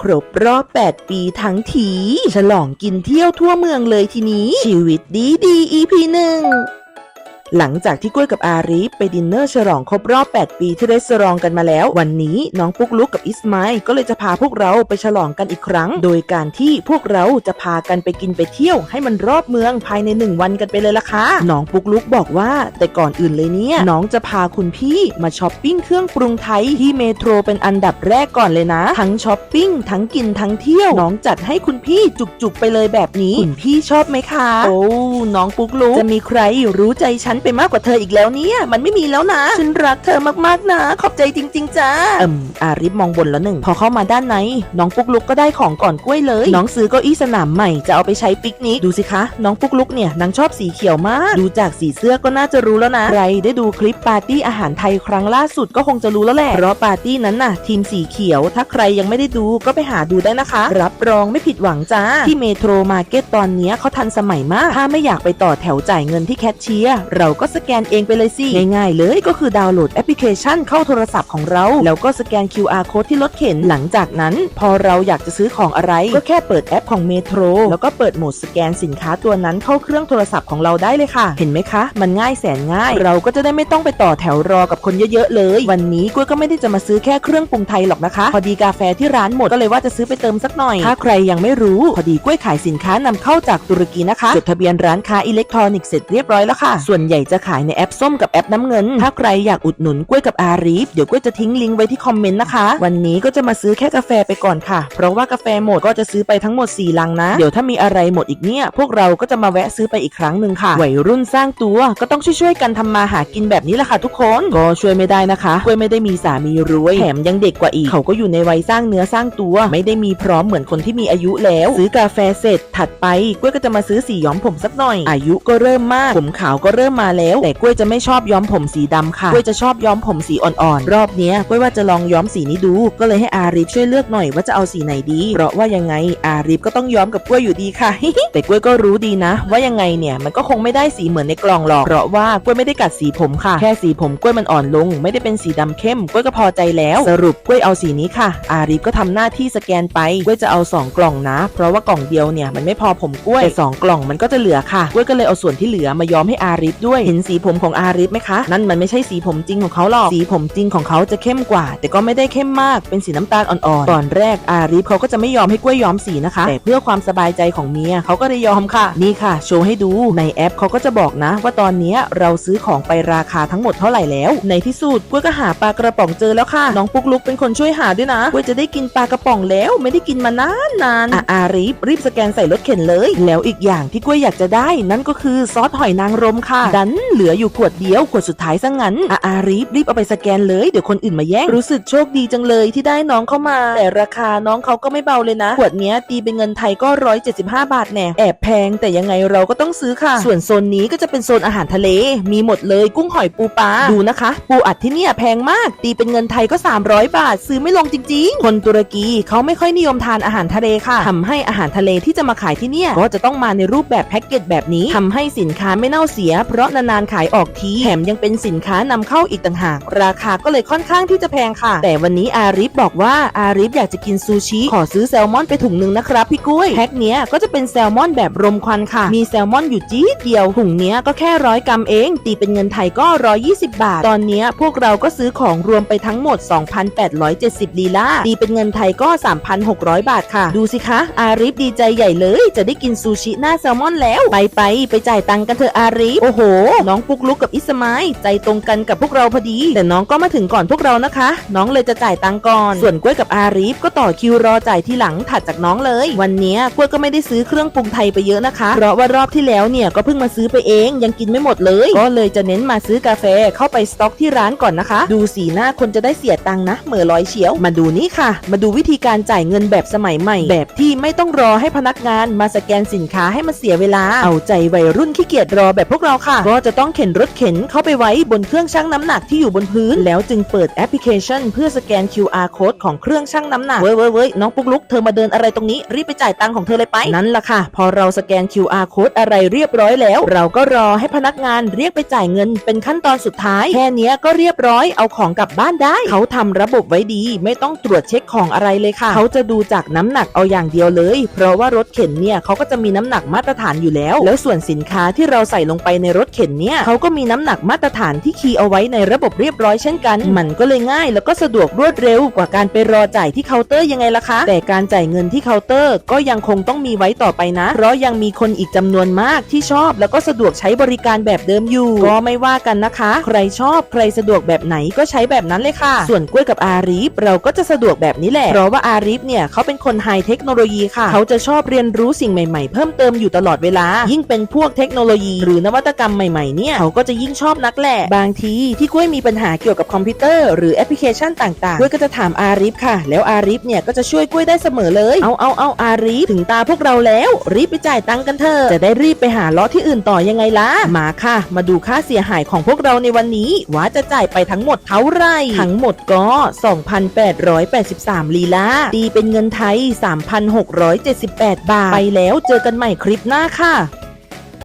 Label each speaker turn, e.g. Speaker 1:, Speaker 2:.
Speaker 1: ครบรอบ 8 ปีทั้งที ฉลองกินเที่ยวทั่วเมืองเลยทีนี้ ชีวิตดีดี EP หนึ่ง หลังจากที่กล้วยกับอารีไปดินเนอร์ฉลองครบรอบ 8 ปีที่รีสอร์ทกันมาแล้ว วันนี้น้องปุ๊กลุกกับอิสไมล์ก็เลยจะพาพวกเราไปฉลองกันอีกครั้ง โดยการที่พวกเราจะพากันไปกินไปเที่ยว ให้มันรอบเมืองภายในหนึ่งวันกันไปเลยล่ะค่ะน้องปุ๊กลุกบอกว่า แต่ก่อนอื่นเลยเนี่ยน้องจะพาคุณพี่มาช้อปปิ้งเครื่องปรุงไทยที่เมโทรเป็นอันดับแรกก่อนเลยนะ ทั้งช้อปปิ้งทั้งกินทั้งเที่ยวน้องจัดให้คุณพี่จุกๆไปเลยแบบนี้คุณพี่ชอบไหมคะโอ้น้องปุ๊กลุกจะมีใครรู้ใจฉันไปมากกว่าเธออีกแล้วเนี่ย มันไม่มีแล้วนะ ฉันรักเธอมากๆนะ ขอบใจจริง ๆจ้าเอิมอาริฟมองบนแล้วหนึ่ง พอเข้ามาด้านใน น้องปุ๊กลุกก็ได้ของก่อนกล้วยเลย น้องซื้อเก้าอี้สนามใหม่จะเอาไปใช้ปิกนิก ดูสิคะ น้องปุ๊กลุกเนี่ยนางชอบสีเขียวมาก ดูจากสีเสื้อก็น่าจะรู้แล้วนะ ใครได้ดูคลิปปาร์ตี้อาหารไทยครั้งล่าสุดก็คงจะรู้แล้วแหละ เพราะปาร์ตี้นั้นน่ะ ทีมสีเขียว ถ้าใครยังไม่ได้ดูก็ไปหาดูได้นะคะ รับรองไม่ผิดหวังจ้า ที่เมโทรมาร์เก็ตตอนนี้เขาทันสมัยมาก ถ้าไม่อยากไปต่อแถวจ่ายเงินที่แคชเชียร์เราก็สแกนเองไปเลยสิ ง่ายๆเลยก็คือดาวน์โหลดแอปพลิเคชันเข้าโทรศัพท์ของเรา แล้วก็สแกน QR code ที่รถเข็นหลังจากนั้น พอเราอยากจะซื้อของอะไร ก็แค่เปิดแอปของเมโทรแล้วก็เปิดโหมดสแกนสินค้าตัวนั้นเข้าเครื่องโทรศัพท์ของเราได้เลยค่ะ เห็นไหมคะ มันง่ายแสนง่าย เราก็จะได้ไม่ต้องไปต่อแถวรอกับคนเยอะๆเลย วันนี้กุ้วยก็ไม่ได้จะมาซื้อแค่เครื่องปรุงไทยหรอกนะคะ พอดีกาแฟที่ร้านหมดก็เลยว่าจะซื้อไปเติมสักหน่อย ถ้าใครยังไม่รู้พอดีกุ้วยขายสินค้านำเข้าจากตุรกีนะคะจดทะเบียนร้านค้าอิเล็กทรอนิกส์เสร็จเรียบร้อยแล้วค่ะส่วนใหญ่จะขายในแอปส้มกับแอปน้ำเงิน ถ้าใครอยากอุดหนุนกล้วยกับอารีฟเดี๋ยวกล้วยจะทิ้งลิงก์ไว้ที่คอมเมนต์นะคะ วันนี้ก็จะมาซื้อแค่กาแฟไปก่อนค่ะ เพราะว่ากาแฟหมดก็จะซื้อไปทั้งหมด 4 ลังนะ เดี๋ยวถ้ามีอะไรหมดอีกเนี่ย พวกเราก็จะมาแวะซื้อไปอีกครั้งหนึ่งค่ะ วัยรุ่นสร้างตัวก็ต้องช่วยๆกันทำมาหากินแบบนี้แหละค่ะทุกคน ก็ช่วยไม่ได้นะคะกล้วยไม่ได้มีสามีรวย แถมยังเด็กกว่าอีก เขาก็อยู่ในวัยสร้างเนื้อสร้างตัว ไม่ได้มีพร้อมเหมือนคนที่มีอายุแล้ว ซื้อกาแฟเสร็จถัดไปกล้วยก็จะมาซื้อสีย้อมผมสักหน่อย อายุก็เริ่มมาก ผมขาวก็เริ่มมาแล้ว แต่กล้วยจะไม่ชอบย้อมผมสีดำค่ะกล้วยจะชอบย้อมผมสีอ่อนๆ รอบเนี้ยกล้วยว่าจะลองย้อมสีนี้ดู ก็เลยให้อารีฟช่วยเลือกหน่อยว่าจะเอาสีไหนดี เพราะว่ายังไงอารีฟก็ต้องย้อมกับกล้วยอยู่ดีค่ะ แต่กล้วยก็รู้ดีนะ ว่ายังไงเนี่ยมันก็คงไม่ได้สีเหมือนในกล่องหรอก เพราะว่ากล้วยไม่ได้กัดสีผมค่ะ แค่สีผมกล้วยมันอ่อนลง ไม่ได้เป็นสีดำเข้มกล้วยก็พอใจแล้ว สรุปกล้วยเอาสีนี้ค่ะ อารีฟก็ทำหน้าที่สแกนไปกล้วยจะเอาสองกล่องนะ เพราะว่ากล่องเดียวเนี่ยมันไม่พอผมกล้วยแต่สองกล่องมันก็จะเหลือค่ะกล้วยก็เลยเอาส่วนที่เหลือมาย้อมให้อารีฟด้วยเห็นสีผมของอารีฟไหมคะ นั่นมันไม่ใช่สีผมจริงของเขาหรอก สีผมจริงของเขาจะเข้มกว่า แต่ก็ไม่ได้เข้มมาก เป็นสีน้ำตาลอ่อนๆ ตอนแรกอารีฟเขาก็จะไม่ยอมให้กล้วยย้อมสีนะคะ แต่เพื่อความสบายใจของเมียเขาก็ได้ยอมค่ะ นี่ค่ะ โชว์ให้ดู ในแอปเขาก็จะบอกนะ ว่าตอนนี้เราซื้อของไปราคาทั้งหมดเท่าไหร่แล้ว ในที่สุดกล้วยก็หาปลากระป๋องเจอแล้วค่ะ น้องปุ๊กลุกเป็นคนช่วยหาด้วยนะกล้วยจะได้กินปลากระป๋องแล้วไม่ได้กินมานานนานอะอารีฟรีบสแกนใส่รถเข็นเลย แล้วอีกอย่างที่กล้วยอยากจะได้นั่นก็คือซอสหอยนางรมค่ะันเหลืออยู่ขวดเดียวขวดสุดท้ายซะงั้นอะอารีฟรีบเอาไปสแกนเลยเดี๋ยวคนอื่นมาแย่งรู้สึกโชคดีจังเลยที่ได้น้องเข้ามา แต่ราคาน้องเขาก็ไม่เบาเลยนะ ขวดเนี้ยตีเป็นเงินไทยก็ 175 บาทแน่แอบแพงแต่ยังไงเราก็ต้องซื้อค่ะ ส่วนโซนนี้ก็จะเป็นโซนอาหารทะเล มีหมดเลยกุ้งหอยปูปลาดูนะคะ ปูอัดที่เนี่ยแพงมาก ตีเป็นเงินไทยก็ 300 บาท ซื้อไม่ลงจริง ๆ คนตุรกีเขาไม่ค่อยนิยมทานอาหารทะเลค่ะทำให้อาหารทะเลที่จะมาขายที่เนี่ยก็จะต้องมาในรูปแบบแพ็กเกจแบบนี้ทำให้สินค้าไม่เน่าเสีย เพราะนานๆขายออกทีแถมยังเป็นสินค้านำเข้าอีกต่างหาก ราคาก็เลยค่อนข้างที่จะแพงค่ะ แต่วันนี้อาริฟบอกว่าอาริฟอยากจะกินซูชิ ขอซื้อแซลมอนไปถุงหนึ่งนะครับพี่กุ้ยแพ็คเนี้ยก็จะเป็นแซลมอนแบบรมควันค่ะ มีแซลมอนอยู่จี๊ดเดียวถุงเนี้ยก็แค่ร้อยกรัมเอง ตีเป็นเงินไทยก็ 120 บาท ตอนเนี้ยพวกเราก็ซื้อของรวมไปทั้งหมด 2,870ลีลาตีเป็นเงินไทยก็ 3,600 บาทค่ะ ดูสิคะ อาริฟดีใจใหญ่เลย จะได้กินซูชิหน้าแซลมอนแล้ว ไปไปไปจ่ายตังค์กันเถอะอาริฟโอ้โหน้องปุกลุกกับอิสมายใจตรงกันกับพวกเราพอดี แต่น้องก็มาถึงก่อนพวกเรานะคะ น้องเลยจะจ่ายตังก่อน ส่วนกล้วยกับอาริฟก็ต่อคิวรอจ่ายที่หลังถัดจากน้องเลย วันนี้กล้วยก็ไม่ได้ซื้อเครื่องปรุงไทยไปเยอะนะคะ เพราะว่ารอบที่แล้วเนี่ยก็เพิ่งมาซื้อไปเอง ยังกินไม่หมดเลย ก็เลยจะเน้นมาซื้อกาแฟเข้าไปสต็อกที่ร้านก่อนนะคะ ดูสีหน้าคนจะได้เสียตังนะเหมือลอยเฉียว มาดูนี่ค่ะ มาดูวิธีการจ่ายเงินแบบสมัยใหม่ แบบที่ไม่ต้องรอให้พนักงานมาสแกนสินค้าให้มันเสียเวลา เอาใจวัยรุ่นขี้เกียจรอแบบพวกเราค่ะก็จะต้องเข็นรถเข็นเข้าไปไว้บนเครื่องชั่งน้ำหนักที่อยู่บนพื้น แล้วจึงเปิดแอปพลิเคชัน เพื่อสแกน QR code ของเครื่องชั่งน้ำหนักเว้ยเว้ยเว้ยน้องปุ๊กลุกเธอมาเดินอะไรตรงนี้รีบไปจ่ายตังค์ของเธอเลยไปนั่นล่ะค่ะ พอเราสแกน QR code อะไรเรียบร้อยแล้ว เราก็รอให้พนักงานเรียกไปจ่ายเงิน เป็นขั้นตอนสุดท้ายแค่นี้ก็เรียบร้อยเอาของกลับบ้านได้ เขาทำระบบไว้ดี ไม่ต้องตรวจเช็คของอะไรเลยค่ะ เขาจะดูจากน้ำหนักเอาอย่างเดียวเลย เพราะว่ารถเข็นเนี่ยเขาก็จะมีน้ำหนักมาตรฐานอยู่แล้ว แล้วส่วนสินค้าที่เราใส่ลงไปในรถเข็นเนี่ยเขาก็มีน้ำหนักมาตรฐานที่คีย์เอาไว้ในระบบเรียบร้อยเช่นกัน มันก็เลยง่ายแล้วก็สะดวกรวดเร็วกว่าการไปรอจ่ายที่เคาน์เตอร์ยังไงล่ะคะ แต่การจ่ายเงินที่เคาน์เตอร์ก็ยังคงต้องมีไว้ต่อไปนะ เพราะยังมีคนอีกจำนวนมากที่ชอบ แล้วก็สะดวกใช้บริการแบบเดิมอยู่ ก็ไม่ว่ากันนะคะ ใครชอบใครสะดวกแบบไหนก็ใช้แบบนั้นเลยค่ะ ส่วนกล้วยกับอารีฟเราก็จะสะดวกแบบนี้แหละ เพราะว่าอารีฟเนี่ยเขาเป็นคนไฮเทคโนโลยีค่ะ เขาจะชอบเรียนรู้สิ่งใหม่ ๆ เพิ่มเติมอยู่ตลอดเวลา ยิ่งเป็นพวกเทคโนโลยี หรือนวัตกรรมใหม่ๆเนี่ยเขาก็จะยิ่งชอบนักแหละ บางทีที่กล้วยมีปัญหาเกี่ยวกับคอมพิวเตอร์หรือแอปพลิเคชันต่างๆกล้วยก็จะถามอารีฟค่ะ แล้วอารีฟเนี่ยก็จะช่วยกล้วยได้เสมอเลย เอาเอาเอาอารีฟถึงตาพวกเราแล้ว รีบไปจ่ายตังค์กันเถอะจะได้รีบไปหาล้อที่อื่นต่อยังไงล่ะมาค่ะ มาดูค่าเสียหายของพวกเราในวันนี้ว่าจะจ่ายไปทั้งหมดเท่าไหร่ทั้งหมดก็ 2,883ลีลาตีเป็นเงินไทย 3,678 บาท ไปแล้วเจอกันใหม่คลิปหน้าค่ะ